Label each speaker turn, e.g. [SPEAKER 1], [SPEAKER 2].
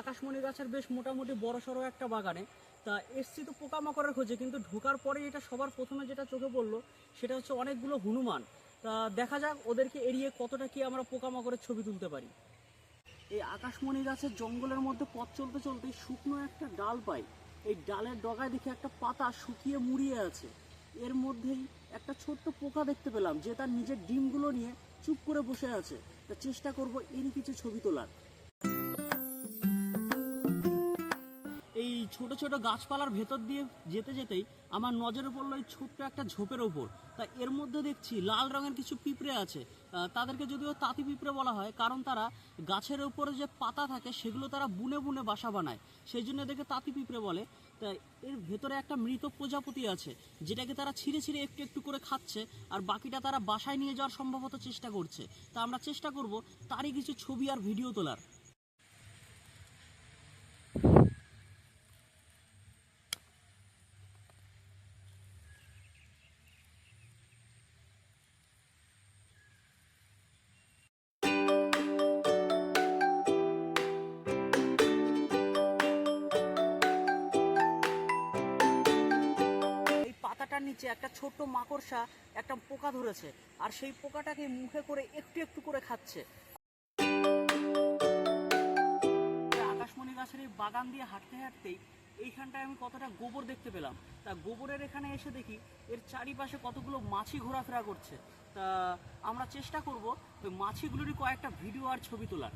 [SPEAKER 1] আকাশমণি গাছের বেশ মোটামুটি বড় সড়ো একটা বাগানে। তা এসছি তো পোকামাকড়ের খোঁজে, কিন্তু ঢোকার পরে এটা সবার প্রথমে যেটা চোখে পড়ল, সেটা হচ্ছে অনেকগুলো হনুমান। তা দেখা যাক ওদেরকে এড়িয়ে কতটা কি আমরা পোকামাকড়ের ছবি তুলতে পারি। এই আকাশমণি গাছের জঙ্গলের মধ্যে পথ চলতে চলতে শুকনো একটা ডাল পাই। এই ডালের ডগায় দেখে একটা পাতা শুকিয়ে মুড়িয়ে আছে। এর মধ্যেই একটা ছোট্ট পোকা দেখতে পেলাম, যে তার নিজের ডিমগুলো নিয়ে চুপ করে বসে আছে। তা চেষ্টা করব এরই কিছু ছবি তোলার। ছোট ছোট গাছপালার ভেতর দিয়ে যেতে যেতেই আমার নজরে পড়ল এই ছোট্ট একটা ঝোপের ওপর। তা এর মধ্যে দেখছি লাল রঙের কিছু পিঁপড়ে আছে। তাদেরকে যদিও তাঁতি পিঁপড়ে বলা হয়, কারণ তারা গাছের উপরে যে পাতা থাকে সেগুলো তারা বুনে বুনে বাসা বানায়। সেই জন্য দেখে তাঁতি পিঁপড়ে বলে। তা এর ভেতরে একটা মৃত প্রজাপতি আছে, যেটাকে তারা ছিঁড়ে ছিঁড়ে একটু একটু করে খাচ্ছে, আর বাকিটা তারা বাসায় নিয়ে যাওয়ার সম্ভবত চেষ্টা করছে। তা আমরা চেষ্টা করব তারই কিছু ছবি আর ভিডিও তোলার। নিচে একটা ছোট্ট মাকড়সা একটা পোকা ধরেছে, আর সেই পোকাটাকে মুখে করে একটু একটু করে খাচ্ছে। আকাশমণি গাছের এই বাগান দিয়ে হাঁটতে হাঁটতেই এইখানটায় আমি কতটা গোবর দেখতে পেলাম। তা গোবরের এখানে এসে দেখি এর চারিপাশে কতগুলো মাছি ঘোরাফেরা করছে। তা আমরা চেষ্টা করব ওই মাছিগুলোরই কয়েকটা ভিডিও আর ছবি তোলার।